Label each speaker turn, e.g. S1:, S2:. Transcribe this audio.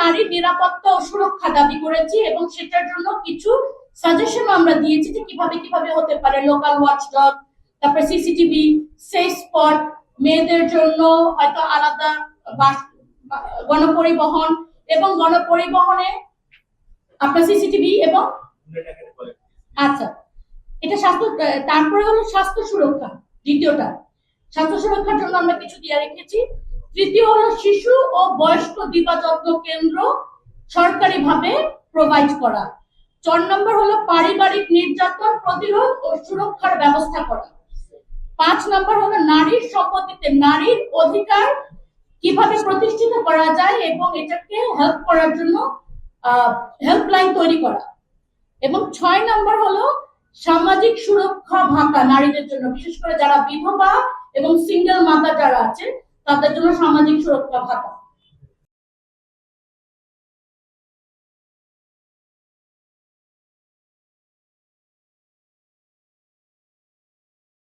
S1: নারীর নিরাপত্তা ও সুরক্ষা দাবি করেছি এবং সেটার জন্য কিছু সাজেশন আমরা দিয়েছি যে কীভাবে কীভাবে হতে পারে লোকাল ওয়াচডগ তারপরে সিসিটিভি সেফ স্পট মেয়েদের জন্য হয়তো আলাদা গণপরিবহন এবং গণপরিবহনে আপনার সিসিটিভি এবং আচ্ছা এটা স্বাস্থ্য, তারপরে হলো স্বাস্থ্য সুরক্ষা, দ্বিতীয়টা, স্বাস্থ্য সুরক্ষার জন্য আমরা কিছু দিয়ে রেখেছি। তৃতীয় হলো শিশু ও বয়স্ক দিবা যত্ন কেন্দ্র সরকারিভাবে প্রোভাইড করা। চার নম্বর হলো পারিবারিক নির্যাতন প্রতিরোধ ও সুরক্ষার ব্যবস্থা করা। পাঁচ নম্বর হলো নারীর সম্পত্তিতে নারীর অধিকার কীভাবে প্রতিষ্ঠিত করা যায় এবং এটাকে হেল্প করার জন্য হেল্পলাইন তৈরি করা। এবং ছয় নম্বর হলো সামাজিক সুরক্ষা ভাতা নারীদের জন্য, বিশেষ করে যারা বিধবা এবং সিঙ্গেল মাতা যারা আছে তাদের জন্য সামাজিক সুরক্ষা ভাতা।